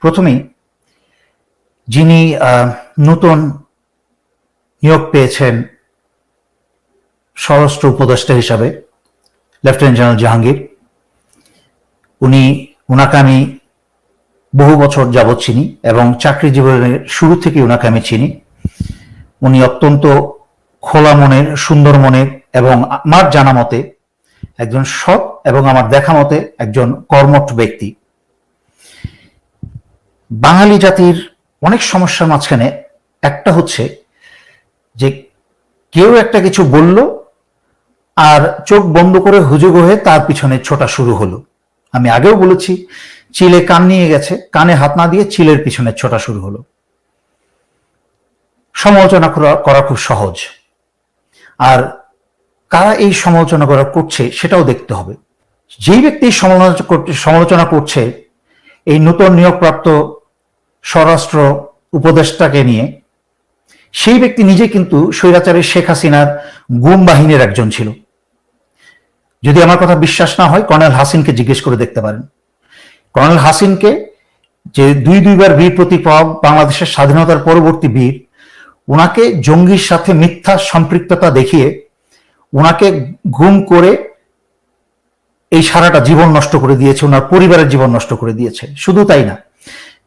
প্রথমেই যিনি নতুন নিয়োগ পেয়েছেন স্বরাষ্ট্র উপদেষ্টা হিসাবে লেফটেন্যান্ট জেনারেল জাহাঙ্গীর উনি ওনাকে আমি বহু বছর যাবৎ চিনি এবং চাকরি জীবনের শুরু থেকে ওনাকে আমি চিনি। উনি অত্যন্ত খোলা মনের, সুন্দর মনের এবং আমার জানা মতে একজন সৎ এবং আমার দেখা মতে একজন কর্মঠ ব্যক্তি। বাঙালি জাতির অনেক সমস্যার মাঝখানে একটা হচ্ছে যে কেউ একটা কিছু বলল আর চোখ বন্ধ করে হুজুগ হয়ে তার পিছনে ছোটা শুরু হলো। আমি আগেও বলেছি, চিলে কান নিয়ে গেছে, কানে হাত না দিয়ে চিলের পিছনে ছোটা শুরু হলো। সমালোচনা করা খুব সহজ। আর কারা এই সমালোচনা করা করছে সেটাও দেখতে হবে। যেই ব্যক্তি সমালোচনা সমালোচনা করছে, এই নতুন নিয়োগপ্রাপ্ত স্বরাষ্ট্র উপদেষ্টাকে নিয়ে, সেই ব্যক্তি নিজে কিন্তু স্বৈরাচারী শেখ হাসিনার গুম বাহিনীর একজন ছিল। যদি আমার কথা বিশ্বাস না হয়, কর্নেল হাসিনকে জিজ্ঞেস করে দেখতে পারেন। কর্নেল হাসিনকে যে দুই দুইবার বীর প্রতিপদ বাংলাদেশের স্বাধীনতার পরবর্তী বীর ওনাকে জঙ্গির সাথে মিথ্যা সম্পৃক্ততা দেখিয়ে ওনাকে গুম করে এই সারাটা জীবন নষ্ট করে দিয়েছে ওনার পরিবারের জীবন নষ্ট করে দিয়েছে। শুধু তাই না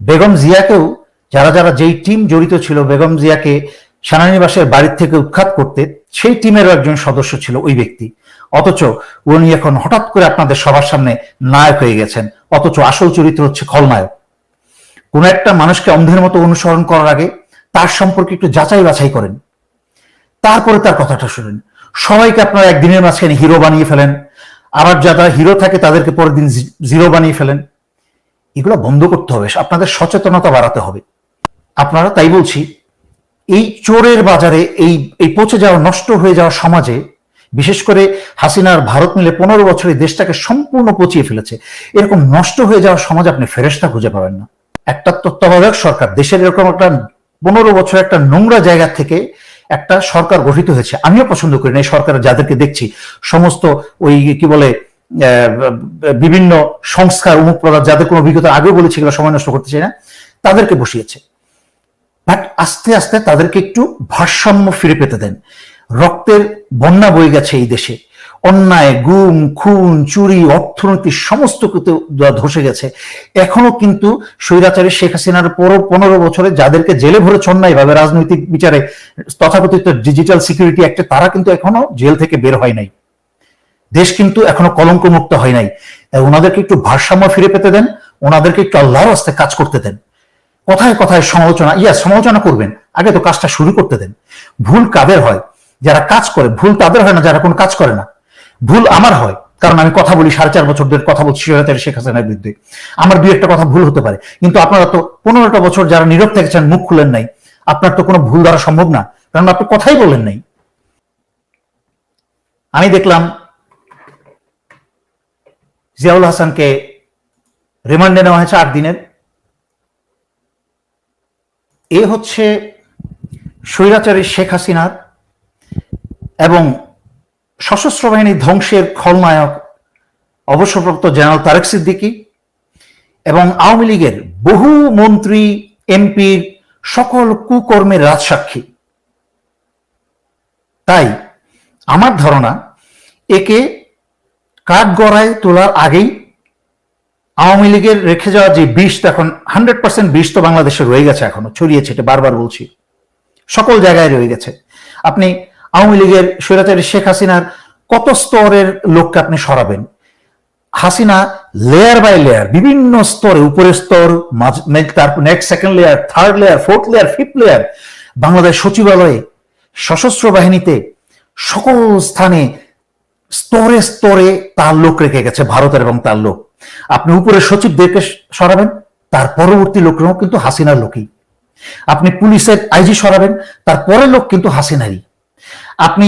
বেগম জিয়াকেও যারা যারা যেই টিম জড়িত ছিল, বেগম জিয়াকে সেনানিবাসের বাড়ির থেকে উৎখাত করতে, সেই টিমেরও একজন সদস্য ছিল ওই ব্যক্তি। অথচ উনি এখন হঠাৎ করে আপনাদের সবার সামনে নায়ক হয়ে গেছেন। অথচ আসল চরিত্র হচ্ছে খলনায়ক। কোন একটা মানুষকে অন্ধের মতো অনুসরণ করার আগে তার সম্পর্কে একটু যাচাই বাছাই করেন। তারপরে তার কথাটা শুনেন। সবাইকে আপনারা একদিনের মাঝখানে হিরো বানিয়ে ফেলেন। আবার যারা হিরো থাকে তাদেরকে পরের দিন জিরো বানিয়ে ফেলেন। এগুলো বন্ধ করতে হবে, আপনাদের সচেতনতা বাড়াতে হবে। আপনারা তাই বলছি, এই চোরের বাজারে এই এই পচে যাওয়া, নষ্ট হয়ে যাওয়া সমাজে, বিশেষ করে হাসিনার ভারত মিলে পনেরো বছরে দেশটাকে সম্পূর্ণ পচিয়ে ফেলেছে, এরকম নষ্ট হয়ে যাওয়া সমাজ আপনি ফেরেস্তা খুঁজে পাবেন না। একটা তত্ত্বাবধায়ক সরকার, দেশের এরকম একটা পনেরো বছর একটা নোংরা জায়গা থেকে একটা সরকার গঠিত হয়েছে, আমিও পছন্দ করি না এই সরকার যাদেরকে দেখছি, সমস্ত ওই কি বলে বিভিন্ন সংস্কার প্রদান যাদের কোনো অভিজ্ঞতা আগেও বলেছি এগুলো সময় নষ্ট করতে চাই না, তাদেরকে বসিয়েছে। বাট আস্তে আস্তে তাদেরকে একটু ভারসাম্য ফিরে পেতে দেন। রক্তের বন্যা বয়ে গেছে এই দেশে। অন্যায়, গুম, খুন, চুরি, অর্থনীতি, সমস্ত ধসে গেছে। এখনও কিন্তু স্বৈরাচারী শেখ হাসিনার পরো পনেরো বছরে যাদেরকে জেলে ভরেছে ভাবে রাজনৈতিক বিচারে তথাকথিত ডিজিটাল সিকিউরিটি অ্যাক্টে তারা কিন্তু এখনও জেল থেকে বের হয় নাই। দেশ কিন্তু এখনও কলঙ্ক মুক্ত হয় নাই। ওনাদেরকে একটু ভারসাম্য ফিরে পেতে দেন, ওনাদেরকে একটু আল্লাহর রাস্তে কাজ করতে দেন। কথায় কথায় সমালোচনা, ইয়া, সমালোচনা করবেন, আগে তো কাজটা শুরু করতে দেন। ভুল কাদের হয়? যারা কাজ করে, ভুল তাদের হয় না, যারা কোনো কাজ করে না। ভুল আমার হয়, কারণ আমি কথা বলি, সাড়ে চার বছর ধরে কথা বলছি শেখ হাসিনার বিরুদ্ধে। আমার দুই একটা কথা ভুল হতে পারে, কিন্তু আপনারা তো পনেরোটা বছর যারা নীরব থেকেছেন মুখ খুলেন নাই। আপনার তো কোনো ভুল দ্বারা সম্ভব না, কারণ আপনি কথাই বলেন নাই। আমি দেখলাম জিয়াউল হাসানকে রিমান্ডে নেওয়া হয়েছে আট দিনের। এ হচ্ছে স্বৈরাচারী শেখ হাসিনার এবং সশস্ত্র বাহিনীর ধ্বংসের খলনায়ক, অবসরপ্রাপ্ত জেনারেল তারেক সিদ্দিকি এবং আওয়ামী লীগের বহু মন্ত্রী, এমপির সকল কুকর্মের রাজসাক্ষী। তাই আমার ধারণা, একে কাঠগড়ায় তোলার আগেই আওয়ামী লীগের রেখে যাওয়া যে বিষ এখন হান্ড্রেড পার্সেন্ট বিষ তো বাংলাদেশে রয়ে গেছে এখনও, ছড়িয়েছে, এটা বারবার বলছি। সকল জায়গায় রয়ে গেছে। আপনি আওয়ামী লীগের স্বৈরাচারী শেখ হাসিনার কত স্তরের লোককে আপনি সরাবেন? হাসিনা লেয়ার বাই লেয়ার বিভিন্ন স্তরে, উপরের স্তর তারপর next second layer third layer fourth layer fifth layer Bangladesh সচিবালয়ে সশস্ত্র বাহিনীতে সকল স্থানে স্তরে স্তরে তার লোক রেখে গেছে, ভারতের এবং তার লোক আপনি উপরের সচিবদেরকে সরাবেন, তার পরবর্তী লোকরাও কিন্তু হাসিনার লোকই। আপনি পুলিশের আইজি সরাবেন, তার পরের লোক কিন্তু হাসিনারই। আপনি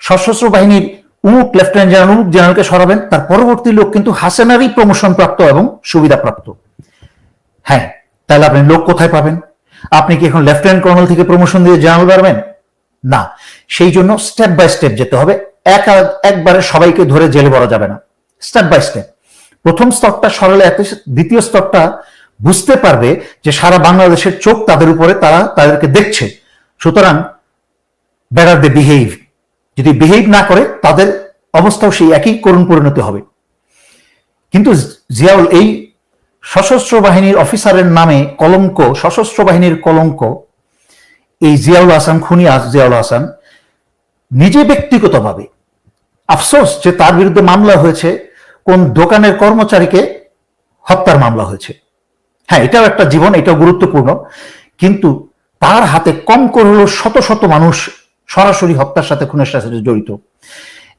সশস্ত্র বাহিনীর উমুক লেফটেন্যান্ট জেনারেল, উমুক জেনারেলকে সরাবেন, তার পরবর্তী লোক কিন্তু হাসিনারই প্রমোশন প্রাপ্ত এবং সুবিধা প্রাপ্ত হ্যাঁ তাহলে আপনি লোক কোথায় পাবেন? আপনি কি এখন লেফটেন্যান্ট কর্নেল থেকে প্রমোশন দিয়ে জেনারেল পারবেন না। সেই জন্য স্টেপ বাই স্টেপ যেতে হবে। এক একবারে সবাইকে ধরে জেলে ভরা যাবে না। স্টেপ বাই স্টেপ প্রথম স্তরটা সরলে এত দ্বিতীয় স্তরটা বুঝতে পারবে যে সারা বাংলাদেশের চোখ তাদের উপরে, তারা তাদেরকে দেখছে। সুতরাং বেটার দে বিহেভ যদি বিহেভ না করে, তাদের অবস্থাও সেই একই করুণ পরিণতি হবে। কিন্তু জিয়াউল, এই সশস্ত্র বাহিনীর অফিসারের নামে কলঙ্ক, সশস্ত্র বাহিনীর কলঙ্ক এই জিয়াউল হাসান খুনি জিয়াউল হাসান নিজে ব্যক্তিগতভাবে আফসোস যে তার বিরুদ্ধে মামলা হয়েছে, কোন দোকানের কর্মচারীকে হত্যার মামলা হয়েছে। হ্যাঁ এটাও একটা জীবন, এটাও গুরুত্বপূর্ণ। কিন্তু তার হাতে কম করে হলেও শত শত মানুষ সরাসরি হত্যার সাথে খুনের সাথে জড়িত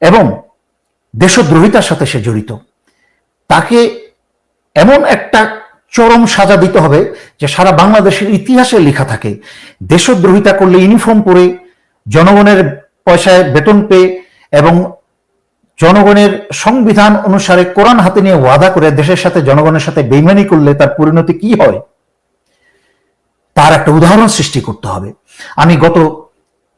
এবং দেশদ্রোহিতার সাথে সে জড়িত। তাকে এমন একটা চরম সাজা দিতে হবে যে সারা বাংলাদেশের ইতিহাসে লেখা থাকে, দেশদ্রোহিতা করলে ইউনিফর্ম পরে জনগণের পয়সায় বেতন পেয়ে এবং জনগণের সংবিধান অনুসারে কোরআন হাতে নিয়ে ওয়াদা করে দেশের সাথে জনগণের সাথে বেইমানি করলে তার পরিণতি কি হয়? তার একটা উদাহরণ সৃষ্টি করতে হবে। আমি গত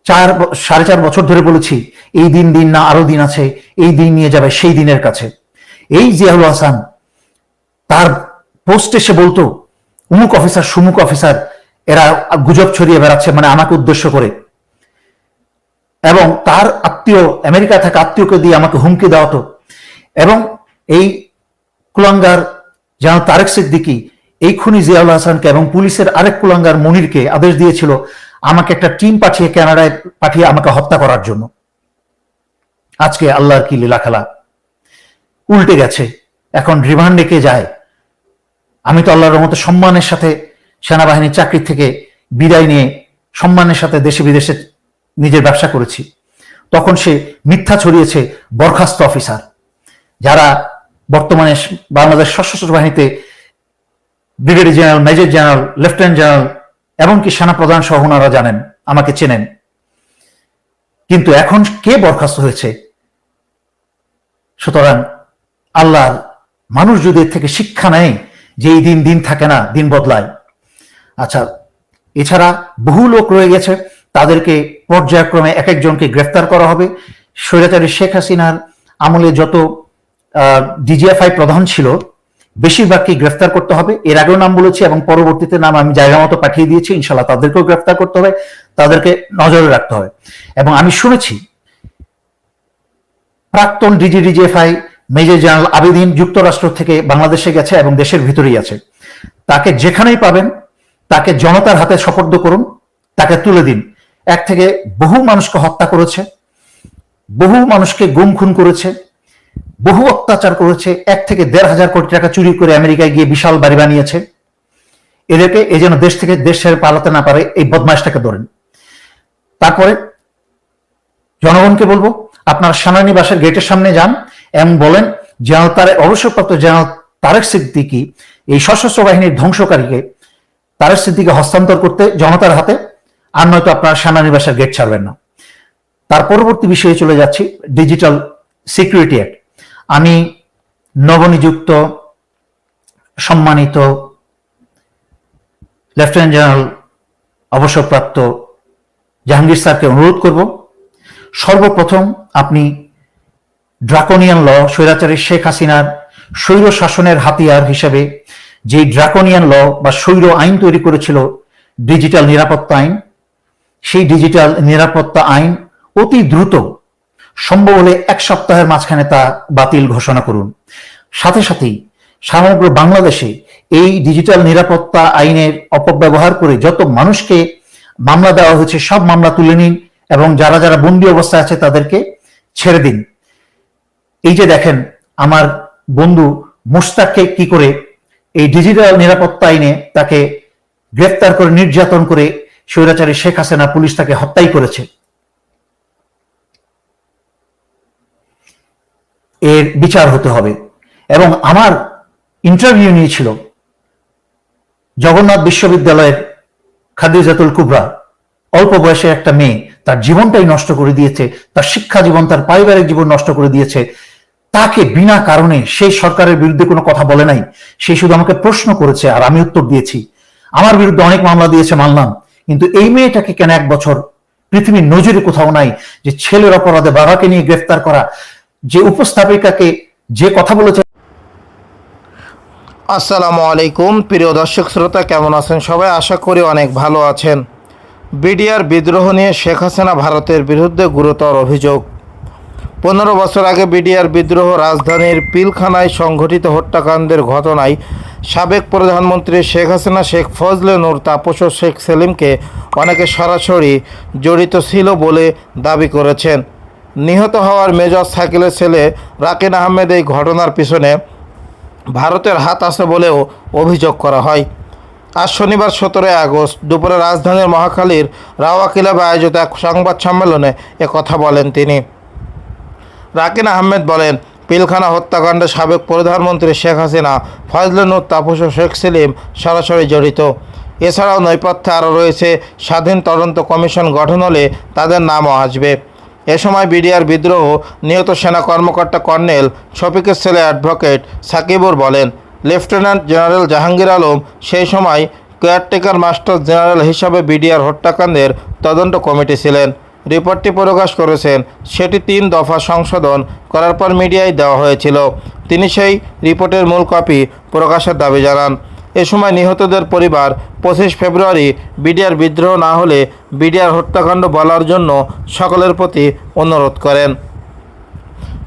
চার সাড়ে চার বছর ধরে বলেছি, এই দিন দিন না আরও দিন আছে, এই দিন নিয়ে যাবে সেই দিনের কাছে। এই জিয়াউল হাসান তার পোস্টে সে বলতো, উমুক অফিসার, সুমুক অফিসার, এরা গুজব ছড়িয়ে বেড়াচ্ছে মানে আমাকে উদ্দেশ্য করে। এবং তার আত্মীয়, আমেরিকা থাকা আত্মীয়কে দিয়ে আমাকে হুমকি দেওয়া হতো। এবং এই কুলাঙ্গার যেন তারেক সিদ্দিকি, এই খুনি জিয়াউল হাসানকে এবং পুলিশের আরেক কুলাঙ্গার মনিরকে আদেশ দিয়েছিল, আমাকে একটা টিম পাঠিয়ে কানাডায় পাঠিয়ে আমাকে হত্যা করার জন্য। আজকে আল্লাহর কি লীলা খেলা উল্টে গেছে। এখন রিমান্ডে কে যায়? আমি তো আল্লাহর মতো সম্মানের সাথে সেনাবাহিনীর চাকরি থেকে বিদায় নিয়ে সম্মানের সাথে দেশে বিদেশে নিজের ব্যবসা করেছি। তখন সে মিথ্যা ছড়িয়েছে বরখাস্ত অফিসার, যারা বর্তমানে বাংলাদেশ সশস্ত্র বাহিনীতে brigadier general, major general, lieutenant general, এমনকি সেনা প্রধান সহ ওনারা জানেন, আমাকে চেনেন। কিন্তু এখন কে বরখাস্ত হয়েছে? সুতরাং আল্লাহর মানুষ যদি এর থেকে শিক্ষা নেয় যে এই দিন দিন থাকে না, দিন বদলায়। আচ্ছা এছাড়া বহু লোক রয়ে গেছে, তাদেরকে পর্যায়ক্রমে এক একজনকে গ্রেফতার করা হবে। স্বৈরাচারী শেখ হাসিনার আমলে যত ডিজিএফআই প্রধান ছিল, বেশিরভাগকে গ্রেফতার করতে হবে। এর আগেও নাম বলেছি এবং পরবর্তীতে নাম আমি জায়গা মতো পাঠিয়ে দিয়েছি ইনশাল্লাহ তাদেরকেও গ্রেফতার করতে হবে, তাদেরকে নজরে রাখতে হবে। এবং আমি শুনেছি, প্রাক্তন DG, DGFI major general Abedin যুক্তরাষ্ট্র থেকে বাংলাদেশে গেছে এবং দেশের ভিতরেই আছে। তাকে যেখানেই পাবেন, তাকে জনতার হাতে সপর্দ করুন, তাকে তুলে দিন। এক থেকে বহু মানুষকে হত্যা করেছে, বহু মানুষকে গুম খুন করেছে, বহু অত্যাচার করেছে, এক থেকে দেড় হাজার কোটি টাকা চুরি করে আমেরিকায় গিয়ে বিশাল বাড়ি বানিয়েছে। এদেরকে এই যেন দেশ থেকে দেশ ছেড়ে পালাতে না পারে, এই বদমাইশটাকে ধরেন। তারপরে জনগণকে বলব, আপনার সেনানিবাসের গেটের সামনে যান এবং বলেন, জেনারেল তারে অবসরপ্রাপ্ত জেনারেল তারেক সিদ্দিকি এই সশস্ত্র বাহিনীর ধ্বংসকারীকে তারেক সিদ্দিকে হস্তান্তর করতে জনতার হাতে, আর নয়তো আপনার সেনানিবাসের গেট ছাড়বেন না। তার পরবর্তী বিষয়ে চলে যাচ্ছি ডিজিটাল সিকিউরিটি অ্যাক্ট আমি নবনিযুক্ত, সম্মানিত লেফটেন্যান্ট জেনারেল অবসরপ্রাপ্ত জাহাঙ্গীর স্যারকে অনুরোধ করব, সর্বপ্রথম আপনি ড্রাকোনিয়ান ল স্বৈরাচারী শেখ হাসিনার স্বৈর শাসনের হাতিয়ার হিসেবে যে ড্রাকোনিয়ান ল বা স্বৈর আইন তৈরি করেছিল ডিজিটাল নিরাপত্তা আইন, সেই ডিজিটাল নিরাপত্তা আইন অতি দ্রুত সম্ভব হলে এক সপ্তাহের মাঝখানে তা বাতিল ঘোষণা করুন। সাথে সাথেই সমগ্র বাংলাদেশে এই ডিজিটাল নিরাপত্তা আইনের অপব্যবহার করে যত মানুষকে মামলা দেওয়া হয়েছে, সব মামলা তুলে নিন এবং যারা যারা বন্দী অবস্থায় আছে তাদেরকে ছেড়ে দিন। এই যে দেখেন, আমার বন্ধু মুস্তাককে কি করে এই ডিজিটাল নিরাপত্তা আইনে তাকে গ্রেফতার করে, নির্যাতন করে স্বৈরাচারী শেখ হাসিনা পুলিশ তাকে হত্যাই করেছে। এর বিচার হতে হবে। এবং আমার ইন্টারভিউ নিয়েছিল জগন্নাথ বিশ্ববিদ্যালয়ের খাদিজাতুল কুবরা। অল্প বয়সে একটা মেয়ে, তার জীবনটাই নষ্ট করে দিয়েছে, তার শিক্ষা জীবন, তার পারিবারিক জীবন নষ্ট করে দিয়েছে। তাকে বিনা কারণে সেই সরকারের বিরুদ্ধে কোনো কথা বলে নাই। সে শুধু আমাকে প্রশ্ন করেছে আর আমি উত্তর দিয়েছি। আমার বিরুদ্ধে অনেক মামলা দিয়েছে মানলাম, কিন্তু এই মেয়েটাকে কেন এক বছর পৃথিবীর নজরে কোথাও নাই যে ছেলের অপরাধে বাবাকে নিয়ে গ্রেফতার করা, যে উপস্থাপিকাকে যে কথা বলেছে। আসসালামু আলাইকুম, প্রিয় দর্শক শ্রোতা, কেমন আছেন সবাই? আশা করি অনেক ভালো আছেন। বিডিআর বিদ্রোহ নিয়ে শেখ হাসিনা ভারতের বিরুদ্ধে গুরুতর অভিযোগ। পনেরো বছর আগে বিডিআর বিদ্রোহ রাজধানীর পিলখানায় সংঘটিত হত্যাকাণ্ডের ঘটনায় সাবেক প্রধানমন্ত্রী শেখ হাসিনা, শেখ ফজলে নূর, তাপস শেখ সেলিমকে অনেকে সরাসরি জড়িত ছিল বলে দাবি করেছেন। নিহত হওয়ার মেজর সাইকেলের ছেলে রাকিন আহমেদ এই ঘটনার পিছনে ভারতের হাত আছে বলেও অভিযোগ করা হয়। আজ শনিবার সতেরোই আগস্ট দুপুরে রাজধানীর মহাখালীর রাওয়া ক্লাবে আয়োজিত এক সংবাদ সম্মেলনে কথা বলেন তিনি। রাকিন আহমেদ বলেন, পিলখানা হত্যাকাণ্ডে সাবেক প্রধানমন্ত্রী শেখ হাসিনা ফজলেনুর তাপস ও শেখ সেলিম সরাসরি জড়িত। এছাড়াও নৈপথ্যে আরও রয়েছে স্বাধীন তদন্ত কমিশন গঠন হলে তাদের নামও আসবে। এ সময় বিডিআর বিদ্রোহ নিহত সেনা কর্মকর্তা কর্নেল শফিকের ছেলে অ্যাডভোকেট সাকিবুর বলেন, লেফটেন্যান্ট জেনারেল জাহাঙ্গীর আলম সেই সময় কেয়ারটেকার মাস্টার জেনারেল হিসাবে বিডিআর হত্যাকাণ্ডের তদন্ত কমিটি ছিলেন। রিপোর্টটি প্রকাশ করেছেন। সেটি তিন দফা সংশোধন করার পর মিডিয়ায় দেওয়া হয়েছিল। তিনি সেই রিপোর্টের মূল কপি প্রকাশের দাবি জানান। এ সময় নিহতদের পরিবার পঁচিশ ফেব্রুয়ারি বিডিআর বিদ্রোহ না হলে বিডিআর হত্যাকাণ্ড বলার জন্য সকলের প্রতি অনুরোধ করেন।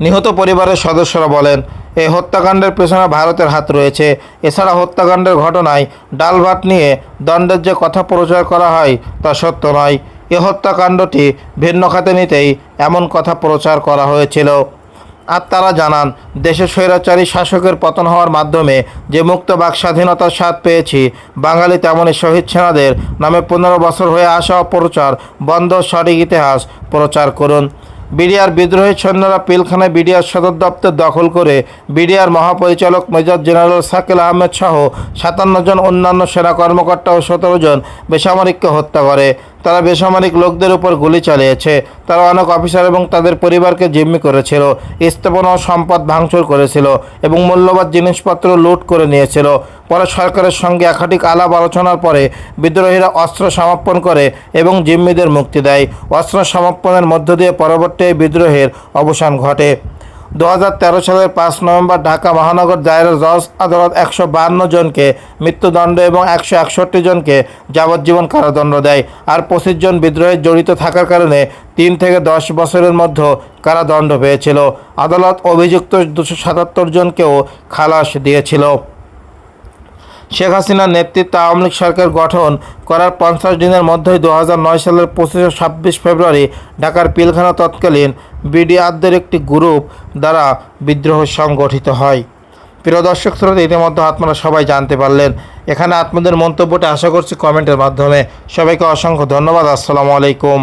নিহত পরিবারের সদস্যরা বলেন এই হত্যাকাণ্ডের পেছনে ভারতের হাত রয়েছে। এছাড়া হত্যাকাণ্ডের ঘটনায় ডাল ভাত নিয়ে দণ্ডের যে কথা প্রচার করা হয় তা সত্য নয়। এ হত্যাকাণ্ডটি ভিন্ন খাতে নিতেই এমন কথা প্রচার করা হয়েছিল। আর তারা জানান দেশের স্বৈরাচারী শাসকের পতন হওয়ার মাধ্যমে যে মুক্ত বাক স্বাধীনতার স্বাদ পেয়েছি, বাঙালি তেমনই শহীদ সেনাদের নামে পনেরো বছর হয়ে আসা অপপ্রচার, বন্ধ সঠিক ইতিহাস প্রচার করুন। বিডিআর বিদ্রোহী সৈন্যরা পিলখানায় বিডিআর সদর দপ্তর দখল করে বিডিআর মহাপরিচালক মেজর জেনারেল সাকিল আহমেদ সহ সাতান্ন জন অন্যান্য সেনা কর্মকর্তা ও সতেরো জন বেসামরিককে হত্যা করে। তারা বেসামরিক লোকদের উপর গুলি চালিয়েছে। তারা অনেক অফিসার এবং তাদের পরিবারকে জিম্মি করেছিল, স্থাপনা ও সম্পদ ভাঙচুর করেছিল এবং মূল্যবান জিনিসপত্র লুট করে নিয়েছিল। পরে সরকারের সঙ্গে একাধিক আলাপ আলোচনার পরে বিদ্রোহীরা অস্ত্র সমাপন করে এবং জিম্মিদের মুক্তি দেয়। অস্ত্র সমাপনের মধ্য দিয়ে পরবর্তী বিদ্রোহের অবসান ঘটে। দু হাজার তেরো সালের পাঁচ নভেম্বর ঢাকা মহানগর দায়রা জজ আদালত একশো বাহান্ন জনকে মৃত্যুদণ্ড এবং একশো একষট্টি জনকে যাবজ্জীবন কারাদণ্ড দেয়। আর পঁচিশ জন বিদ্রোহে জড়িত থাকার কারণে তিন থেকে দশ বছরের মধ্যে কারাদণ্ড পেয়েছিল। আদালত অভিযুক্ত দুশো সাতাত্তর জনকেও খালাস দিয়েছিল। শেখ হাসিনার নেতৃত্বে আওয়ামী লীগ সরকার গঠন করার পঞ্চাশ দিনের মধ্যেই দু সালের পঁচিশে ছাব্বিশ ফেব্রুয়ারি ঢাকার পিলখানা তৎকালীন বিডিআরদের একটি গ্রুপ দ্বারা বিদ্রোহ সংগঠিত হয়। প্রিয় দর্শক শ্রোতা, ইতিমধ্যে আপনারা সবাই জানতে পারলেন। এখানে আপনাদের মন্তব্যটা আশা করছি কমেন্টের মাধ্যমে। সবাইকে অসংখ্য ধন্যবাদ। আসসালামু আলাইকুম।